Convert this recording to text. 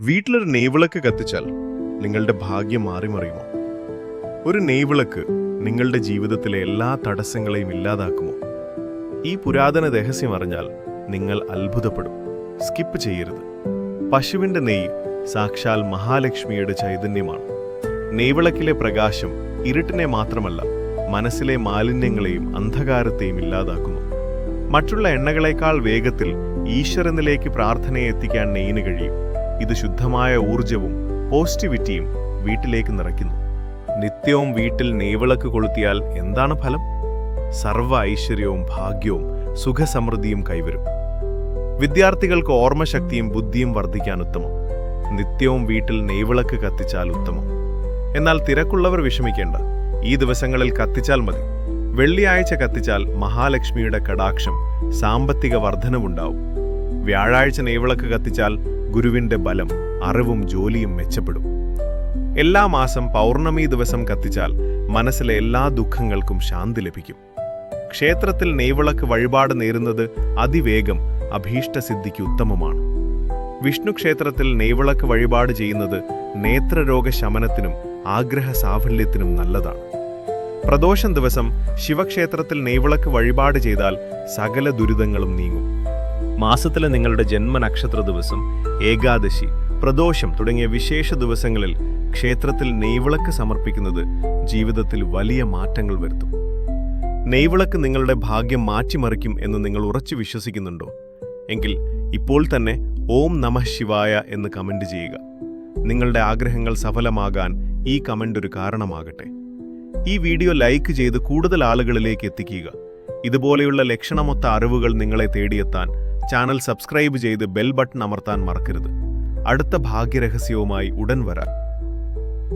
വീട്ടിലൊരു നെയ്വിളക്ക് കത്തിച്ചാൽ നിങ്ങളുടെ ഭാഗ്യം മാറിമറിയുമോ ഒരു നെയ്വിളക്ക് നിങ്ങളുടെ ജീവിതത്തിലെ എല്ലാ തടസ്സങ്ങളെയും ഇല്ലാതാക്കുമോ? ഈ പുരാതന രഹസ്യം അറിഞ്ഞാൽ നിങ്ങൾ അത്ഭുതപ്പെടും. സ്കിപ്പ് ചെയ്യരുത്. പശുവിന്റെ നെയ് സാക്ഷാൽ മഹാലക്ഷ്മിയുടെ ചൈതന്യമാണ്. നെയ്വിളക്കിലെ പ്രകാശം ഇരുട്ടിനെ മാത്രമല്ല മനസ്സിലെ മാലിന്യങ്ങളെയും അന്ധകാരത്തെയും ഇല്ലാതാക്കുന്നു. മറ്റുള്ള എണ്ണകളേക്കാൾ വേഗത്തിൽ ഈശ്വരനിലേക്ക് പ്രാർത്ഥനയെ എത്തിക്കാൻ നെയ്യിന് കഴിയും. ഇത് ശുദ്ധമായ ഊർജവും പോസിറ്റിവിറ്റിയും വീട്ടിലേക്ക് നിറയ്ക്കുന്നു. നിത്യവും വീട്ടിൽ നെയ്വിളക്ക് കൊളുത്തിയാൽ എന്താണ് ഫലം? സർവ ഐശ്വര്യവും ഭാഗ്യവും സുഖസമൃദ്ധിയും കൈവരും. വിദ്യാർത്ഥികൾക്ക് ഓർമ്മശക്തിയും ബുദ്ധിയും വർദ്ധിക്കാൻ ഉത്തമം. നിത്യവും വീട്ടിൽ നെയ്വിളക്ക് കത്തിച്ചാൽ ഉത്തമം. എന്നാൽ തിരക്കുള്ളവർ വിഷമിക്കേണ്ട. ഈ ദിവസങ്ങളിൽ കത്തിച്ചാൽ മതി. വെള്ളിയാഴ്ച കത്തിച്ചാൽ മഹാലക്ഷ്മിയുടെ കടാക്ഷം സാമ്പത്തിക വർധനവുണ്ടാവും. വ്യാഴാഴ്ച നെയ്വിളക്ക് കത്തിച്ചാൽ ഗുരുവിന്റെ ബലം അറിവും ജോലിയും മെച്ചപ്പെടും. എല്ലാ മാസം പൗർണമി ദിവസം കത്തിച്ചാൽ മനസ്സിലെ എല്ലാ ദുഃഖങ്ങൾക്കും ശാന്തി ലഭിക്കും. ക്ഷേത്രത്തിൽ നെയ്വിളക്ക് വഴിപാട് നേരുന്നത് അതിവേഗം അഭീഷ്ടസിദ്ധിക്ക് ഉത്തമമാണ്. വിഷ്ണു ക്ഷേത്രത്തിൽ നെയ്വിളക്ക് വഴിപാട് ചെയ്യുന്നത് നേത്രരോഗ ശമനത്തിനും ആഗ്രഹ സാഫല്യത്തിനും നല്ലതാണ്. പ്രദോഷം ദിവസം ശിവക്ഷേത്രത്തിൽ നെയ്വിളക്ക് വഴിപാട് ചെയ്താൽ സകല ദുരിതങ്ങളും നീങ്ങും. മാസത്തിലെ നിങ്ങളുടെ ജന്മനക്ഷത്ര ദിവസം ഏകാദശി പ്രദോഷം തുടങ്ങിയ വിശേഷ ദിവസങ്ങളിൽ ക്ഷേത്രത്തിൽ നെയ്വിളക്ക് സമർപ്പിക്കുന്നത് ജീവിതത്തിൽ വലിയ മാറ്റങ്ങൾ വരുത്തും. നെയ്വിളക്ക് നിങ്ങളുടെ ഭാഗ്യം മാറ്റിമറിക്കും എന്ന് നിങ്ങൾ ഉറച്ചു വിശ്വസിക്കുന്നുണ്ടോ? എങ്കിൽ ഇപ്പോൾ തന്നെ ഓം നമ ശിവായ എന്ന് കമന്റ് ചെയ്യുക. നിങ്ങളുടെ ആഗ്രഹങ്ങൾ സഫലമാകാൻ ഈ കമന്റ് ഒരു കാരണമാകട്ടെ. ഈ വീഡിയോ ലൈക്ക് ചെയ്ത് കൂടുതൽ ആളുകളിലേക്ക് എത്തിക്കുക. ഇതുപോലെയുള്ള ലക്ഷണമൊത്ത അറിവുകൾ നിങ്ങളെ തേടിയെത്താൻ ചാനൽ സബ്സ്ക്രൈബ് ചെയ്ത് ബെൽ ബട്ടൺ അമർത്താൻ മറക്കരുത്. അടുത്ത ഭാഗ്യരഹസ്യവുമായി ഉടൻ വരാം.